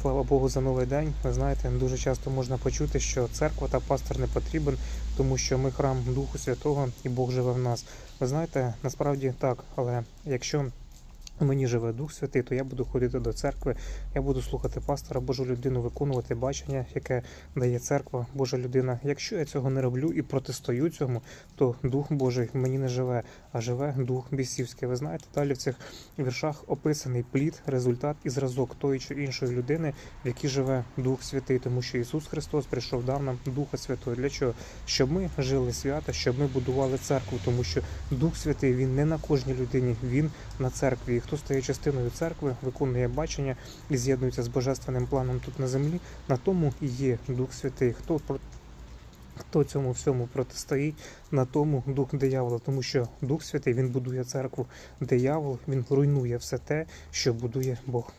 Слава Богу за новий день. Ви знаєте, дуже часто можна почути, що церква та пастор не потрібен, тому що ми храм Духу Святого і Бог живе в нас. Ви знаєте, насправді так, але якщо мені живе Дух Святий, то я буду ходити до церкви, я буду слухати пастора, Божу людину, виконувати бачення, яке дає церква, Божа людина. Якщо я цього не роблю і протистою цьому, то Дух Божий мені не живе, а живе Дух бісівський. Ви знаєте, далі в цих віршах описаний плід, результат і зразок тої чи іншої людини, в якій живе Дух Святий, тому що Ісус Христос прийшов дав нам Духа Святого. Для чого? Щоб ми жили свято, щоб ми будували церкву, тому що Дух Святий він не на кожній людині, він на церкві. Хто стає частиною церкви, виконує бачення і з'єднується з божественним планом тут на землі, на тому і є Дух Святий. Хто про Хто цьому всьому протистоїть, на тому дух диявола, тому що Дух Святий він будує церкву, диявол він руйнує все те, що будує Бог.